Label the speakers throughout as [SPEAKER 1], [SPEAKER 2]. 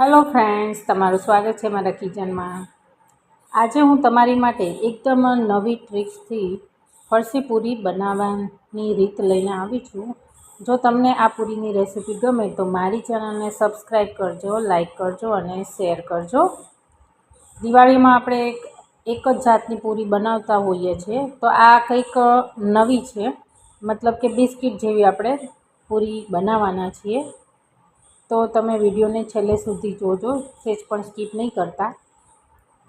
[SPEAKER 1] Hello friends, તમારું સ્વાગત છે મારા કિચનમાં. આજે હું તમારી માટે એકદમ નવી ટ્રીક્સથી ફરસી પૂરી બનાવવાની રીત લઈને આવી છું. જો તમને આ પૂરીની રેસિપી ગમે તો મારી ચેનલને સબસ્ક્રાઈબ કરજો લાઈક કરજો અને શેર કરજો. દિવાળીમાં આપણે એક જ જાતની પૂરી બનાવતા હોઈએ છીએ. તો આ કંઈક નવી છે. મતલબ કે બિસ્કિટ જેવી આપણે પૂરી બનાવવાના છીએ. તો તમે વિડીયોને છેલ્લે સુધી જોજો સેજ પણ સ્કીપ નહીં કરતા.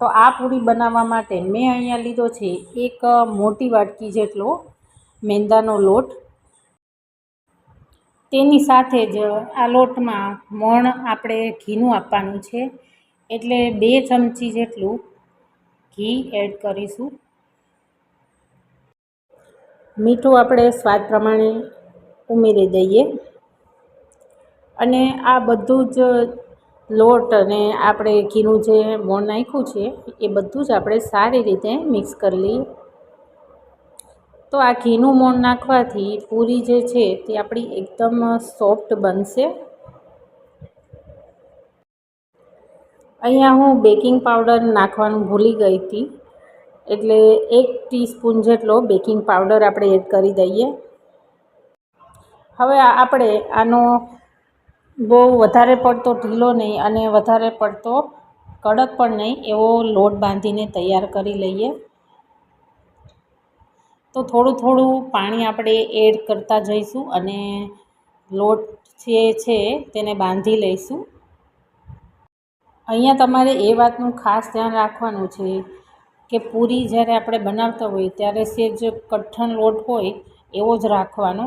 [SPEAKER 1] તો આ પૂરી બનાવવા માટે મેં અહીંયા લીધો છે એક મોટી વાટકી જેટલો મેંદાનો લોટ. તેની સાથે જ આ લોટમાં મોણ આપણે ઘીનું આપવાનું છે. એટલે બે ચમચી જેટલું ઘી એડ કરીશું. મીઠું આપણે સ્વાદ પ્રમાણે ઉમેરી દઈએ. અને આ બધું જ લોટ અને આપણે ઘીનું જે મોણ નાખ્યું છે, એ બધું જ આપણે સારી રીતે મિક્સ કરી લઈએ. તો આ ઘીનું મોણ નાખવાથી પૂરી જે છે, તે આપણી એકદમ સોફ્ટ બનશે. અહીંયા હું બેકિંગ પાવડર નાખવાનું ભૂલી ગઈ હતી, એટલે એક ટીસ્પૂન જેટલો બેકિંગ પાવડર આપણે એડ કરી દઈએ. હવે આપણે આનો બહુ વધારે પડતો ઢીલો નહીં અને વધારે પડતો કડક પણ નહીં એવો લોટ બાંધીને તૈયાર કરી લઈએ. તો થોડું થોડું પાણી આપણે એડ કરતા જઈશું અને લોટ જે છે તેને બાંધી લઈશું. અહીંયા તમારે એ વાતનું ખાસ ધ્યાન રાખવાનું છે કે પૂરી જ્યારે આપણે બનાવતા હોઈએ ત્યારે સેજ કઠણ લોટ હોય એવો જ રાખવાનો.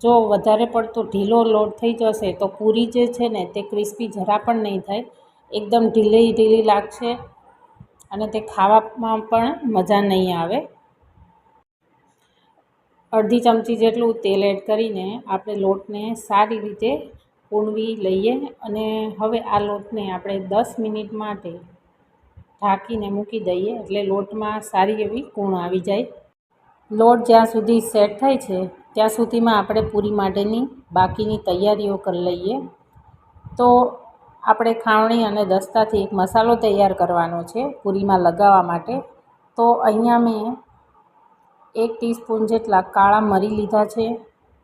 [SPEAKER 1] જો વધારે પડતો ઢીલો લોટ થઈ જશે તો પૂરી જે છે ને તે ક્રિસ્પી જરા પણ નહીં થાય. એકદમ ઢીલી ઢીલી લાગશે અને તે ખાવામાં પણ મજા નહીં આવે. અડધી ચમચી જેટલું તેલ એડ કરીને આપણે લોટને સારી રીતે પૂણવી લઈએ અને હવે આ લોટને આપણે દસ મિનિટ માટે ઢાંકીને મૂકી દઈએ એટલે લોટમાં સારી એવી કૂણ આવી જાય. લોટ જ્યાં સુધી સેટ થાય છે ત્યાં સુધીમાં આપણે પૂરી માટેની બાકીની તૈયારીઓ કરી લઈએ. તો આપણે ખાવણી અને દસ્તાથી એક મસાલો તૈયાર કરવાનો છે પૂરીમાં લગાવવા માટે. તો અહીંયા મેં એક ટીસ્પૂન જેટલા કાળા મરી લીધા છે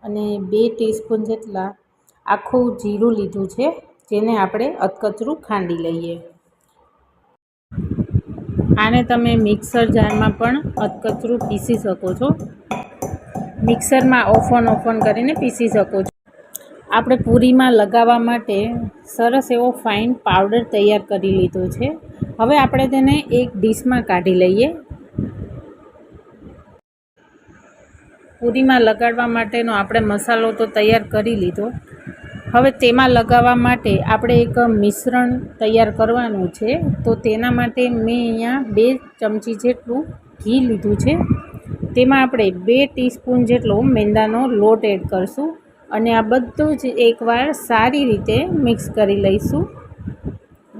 [SPEAKER 1] અને બે ટીસ્પૂન જેટલા આખું જીરું લીધું છે, જેને આપણે અધકચરું ખાંડી લઈએ. આને તમે મિક્સર જારમાં પણ અધકચરું પીસી શકો છો. મિક્સરમાં ઓફન ઓફન કરીને પીસી શકો છો. આપણે પૂરીમાં લગાવવા માટે સરસ એવો ફાઇન પાવડર તૈયાર કરી લીધો છે. હવે આપણે તેને એક ડીશમાં કાઢી લઈએ. પૂરીમાં લગાડવા માટેનો આપણે મસાલો તો તૈયાર કરી લીધો. હવે તેમાં લગાવવા માટે આપણે એક મિશ્રણ તૈયાર કરવાનું છે. તો તેના માટે મેં અહીંયા બે ચમચી જેટલું ઘી લીધું છે. તેમાં આપણે બે ટીસ્પૂન જેટલો મેંદાનો લોટ એડ કરશું અને આ બધું જ એકવાર સારી રીતે મિક્સ કરી લઈશું.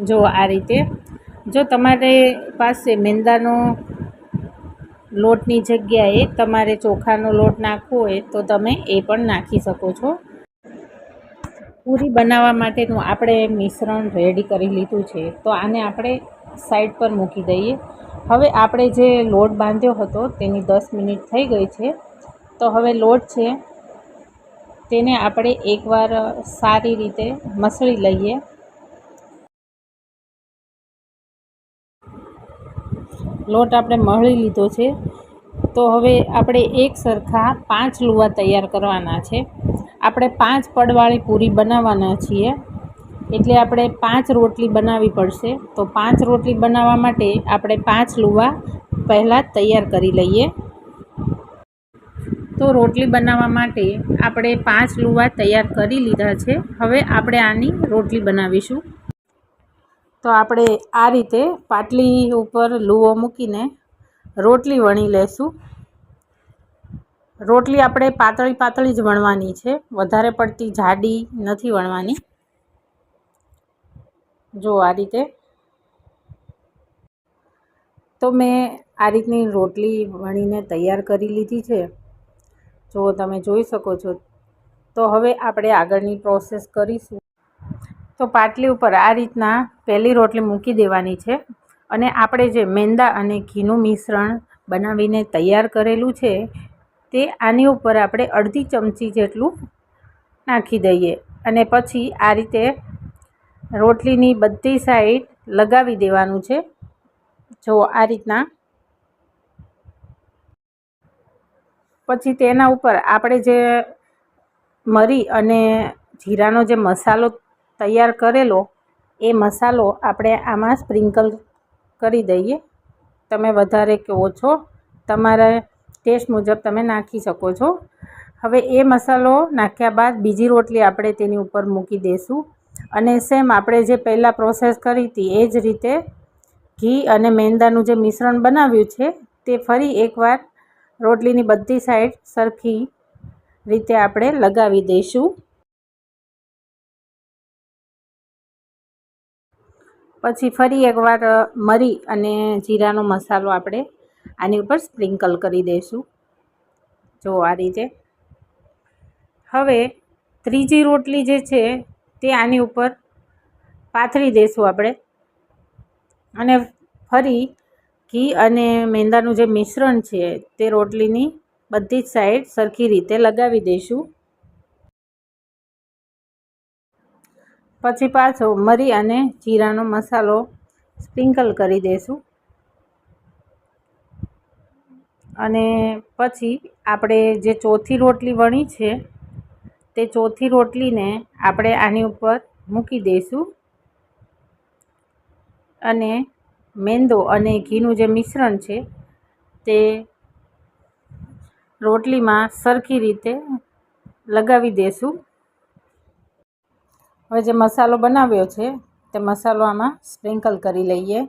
[SPEAKER 1] જો આ રીતે, જો તમારે પાસે મેંદાનો લોટની જગ્યાએ તમારે ચોખાનો લોટ નાખવો હોય તો તમે એ પણ નાખી શકો છો. પૂરી બનાવવા માટેનું આપણે મિશ્રણ રેડી કરી લીધું છે. તો આને આપણે સાઈડ પર મૂકી દઈએ. હવે આપણે જે લોટ બાંધ્યો હતો તેની દસ મિનિટ થઈ ગઈ છે. તો હવે લોટ છે, તેને આપણે એકવાર સારી રીતે મસળી લઈએ. લોટ આપણે મળી લીધો છે. તો હવે આપણે એક સરખા પાંચ લુવા તૈયાર કરવાના છે. આપણે પાંચ પડવાળી પૂરી બનાવવાના છીએ. એટલે આપણે પાંચ રોટલી બનાવવી પડશે. તો પાંચ રોટલી બનાવવા માટે આપણે પાંચ લુવા પહેલાં તૈયાર કરી લઈએ. તો રોટલી બનાવવા માટે આપણે પાંચ લુવા તૈયાર કરી લીધા છે. હવે આપણે આની રોટલી બનાવીશું. તો આપણે આ રીતે પાટલી ઉપર લુવો મૂકીને રોટલી વણી લેશું. રોટલી આપણે પાતળી પાતળી જ વણવાની છે. વધારે પડતી જાડી નથી વણવાની. જો આ રીતે. તો મેં આ રીતની રોટલી વણીને તૈયાર કરી લીધી છે. જો તમે જોઈ શકો છો. તો હવે આપણે આગળની પ્રોસેસ કરીશું. તો પાટલી ઉપર આ રીતના પહેલી રોટલી મૂકી દેવાની છે અને આપણે જે મેંદા અને ઘીનું મિશ્રણ બનાવીને તૈયાર કરેલું છે તે આની ઉપર આપણે અડધી ચમચી જેટલું નાખી દઈએ અને પછી આ રીતે રોટલીની બધી સાઈડ લગાવી દેવાનું છે. જો આ રીતના. પછી તેના ઉપર આપણે જે મરી અને જીરાનો જે મસાલો તૈયાર કરેલો, એ મસાલો આપણે આમાં સ્પ્રિંકલ કરી દઈએ. તમે વધારે કે ઓછો તમારા ટેસ્ટ મુજબ તમે નાખી શકો છો. હવે એ મસાલો નાખ્યા બાદ બીજી રોટલી આપણે તેની ઉપર મૂકી દઈશું અને સેમ આપણે જે પહેલાં પ્રોસેસ કરી હતી, એ જ રીતે ઘી અને મેંદાનું જે મિશ્રણ બનાવ્યું છે, તે ફરી એકવાર રોટલીની બધી સાઈડ સરખી રીતે આપણે લગાવી દઈશું. પછી ફરી એકવાર મરી અને જીરાનો મસાલો આપણે આની ઉપર સ્પ્રિંકલ કરી દઈશું. જો આ રીતે. હવે ત્રીજી રોટલી જે છે તે આની ઉપર પાથરી દઈશું આપણે. અને ફરી ઘી અને મેંદાનું જે મિશ્રણ છે તે રોટલીની બધી જ સાઈડ સરખી રીતે લગાવી દઈશું. પછી પાછો મરી અને જીરાનો મસાલો સ્પ્રિંકલ કરી દઈશું. અને પછી આપણે જે ચોથી રોટલી વણી છે તે ચોથી રોટલીને આપણે આની ઉપર મૂકી દઈશું. અને મેંદો અને ઘીનું જે મિશ્રણ છે, તે રોટલીમાં સરખી રીતે લગાવી દઈશું. હવે જે મસાલો બનાવ્યો છે, તે મસાલો આમાં સ્પ્રિંકલ કરી લઈએ.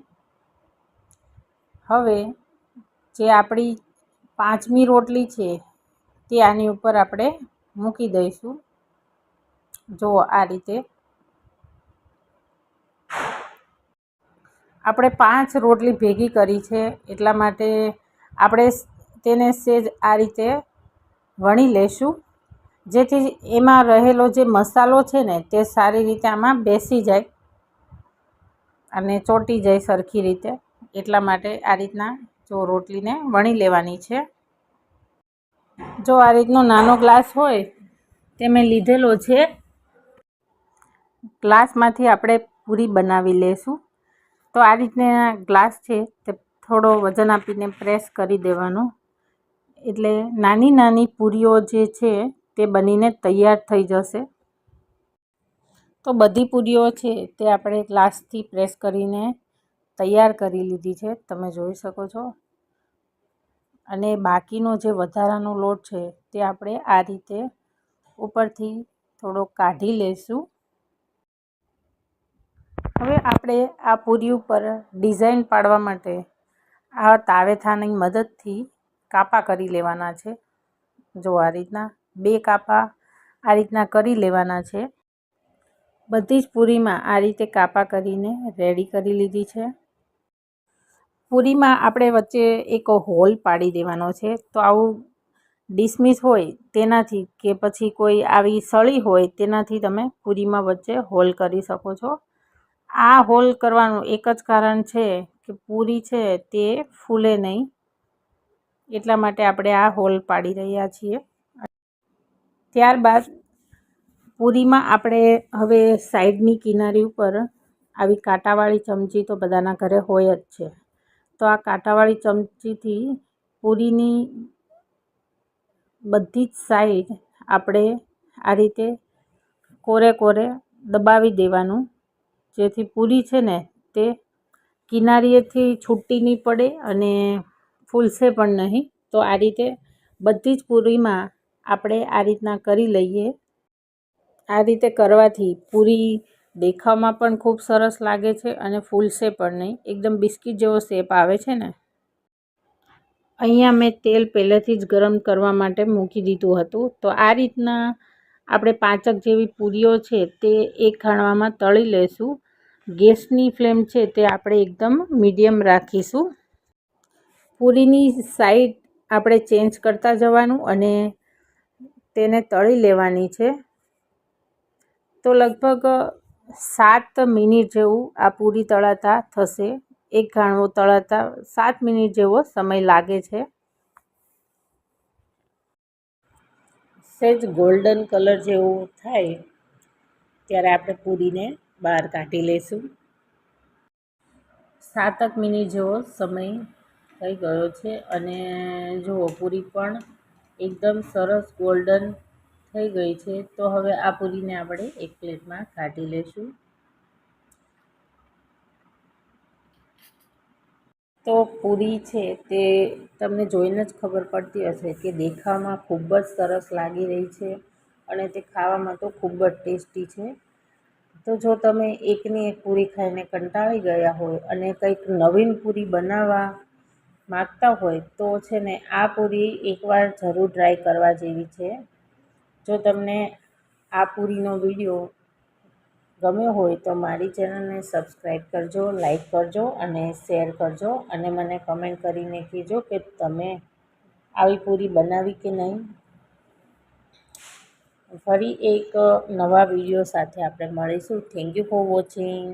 [SPEAKER 1] હવે જે આપણી પાંચમી રોટલી છે, તે આની ઉપર આપણે મૂકી દઈશું. જુઓ આ રીતે. આપણે પાંચ રોટલી ભેગી કરી છે, એટલા માટે આપણે તેને સેજ આ રીતે વણી લેશું. જેથી એમાં રહેલો જે મસાલો છે ને, તે સારી રીતે આમાં બેસી જાય અને ચોંટી જાય સરખી રીતે. એટલા માટે આ રીતના જો રોટલીને વણી લેવાની છે. જો આ રીતનો નાનો ગ્લાસ હોય, તે મેં લીધેલો છે. ગ્લાસમાંથી આપણે પૂરી બનાવી લેશું. તો આ રીતના ગ્લાસ છે, તે થોડો વજન આપીને પ્રેસ કરી દેવાનો. એટલે નાની નાની પૂરીઓ જે છે, તે બનીને તૈયાર થઈ જશે. તો બધી પૂરીઓ છે, તે આપણે ગ્લાસથી પ્રેસ કરીને તૈયાર કરી લીધી છે. તમે જોઈ શકો છો. અને બાકીનો જે વધારાનો લોટ છે તે આપણે આ રીતે ઉપરથી થોડો કાઢી લઈશું હવે આપણે આ પૂરી ઉપર ડિઝાઇન પાડવા માટે આ તાવેથાની મદદથી કાપા કરી લેવાના છે. જો આ રીતના બે કાપા આ રીતના કરી લેવાના છે. બધી જ પૂરીમાં આ રીતે કાપા કરીને રેડી કરી લીધી છે. પૂરીમાં આપણે વચ્ચે એક હોલ પાડી દેવાનો છે, તો આવું ડિસમિસ હોય તેનાથી કે પછી કોઈ આવી સળી હોય તેનાથી તમે પૂરીમાં વચ્ચે હોલ કરી શકો છો. આ હોલ કરવાનું એક જ કારણ છે કે પૂરી છે તે ફૂલે નહીં, એટલા માટે આપણે આ હોલ પાડી રહ્યા છીએ. ત્યારબાદ પૂરીમાં આપણે હવે સાઈડની કિનારી ઉપર આવી કાંટાવાળી ચમચી તો બધાના ઘરે હોય જ છે. તો આ કાંટાવાળી ચમચીથી પૂરીની બધી જ સાઈડ આપણે આ રીતે કોરે કોરે દબાવી દેવાનું. જેથી પૂરી છે ને તે કિનારીએથી છૂટી નહીં પડે અને ફૂલશે પણ નહીં. તો આ રીતે બધી જ પૂરીમાં આપણે આ રીતના કરી લઈએ. આ રીતે કરવાથી પૂરી દેખાવમાં પણ ખૂબ સરસ લાગે છે અને ફૂલશે પણ નહીં. એકદમ બિસ્કિટ જેવો શેપ આવે છે ને? અહીંયા મેં તેલ પહેલેથી જ ગરમ કરવા માટે મૂકી દીધું હતું. તો આ રીતના આપણે પાંચક જેવી પૂરીઓ છે તે એક ખાણવામાં તળી લઈશું ગેસની ફ્લેમ છે તે આપણે એકદમ મીડિયમ રાખીશું. પૂરીની સાઈડ આપણે ચેન્જ કરતા જવાનું અને તેને તળી લેવાની છે. તો લગભગ સાત મિનિટ જેવું આ પૂરી તળાતા થશે. એક ઘાણવો તળાતા સાત મિનિટ જેવો સમય લાગે છે. સહેજ ગોલ્ડન કલર જેવો થાય ત્યારે આપણે પૂરીને બહાર કાઢી લઈશું સાતક મિનિટ જેવો સમય થઈ ગયો છે અને જુઓ, પૂરી પણ એકદમ સરસ ગોલ્ડન થઈ ગઈ છે, તો હવે આ પૂરીને આપણે એક પ્લેટમાં કાઢી લઈશું તો પૂરી છે તે તમને જોઈને જ ખબર પડતી હશે કે દેખાવમાં ખૂબ જ સરસ લાગી રહી છે અને તે ખાવામાં તો ખૂબ જ ટેસ્ટી છે. તો જો તમે એકની એક પૂરી ખાઈને કંટાળી ગયા હોય અને કંઈક નવીન પૂરી બનાવવા માગતા હોય તો છે ને આ પૂરી એકવાર જરૂર ટ્રાય કરવા જેવી છે. જો તમને આ પૂરીનો વીડિયો ગમ્યો હોય તો મારી ચેનલને સબસ્ક્રાઈબ કરજો લાઈક કરજો અને શેર કરજો અને મને કમેન્ટ કરીને કહેજો કે તમે આવી પૂરી બનાવી કે નહીં. ફરી એક નવા વીડિયો સાથે આપણે મળીશું. Thank you for watching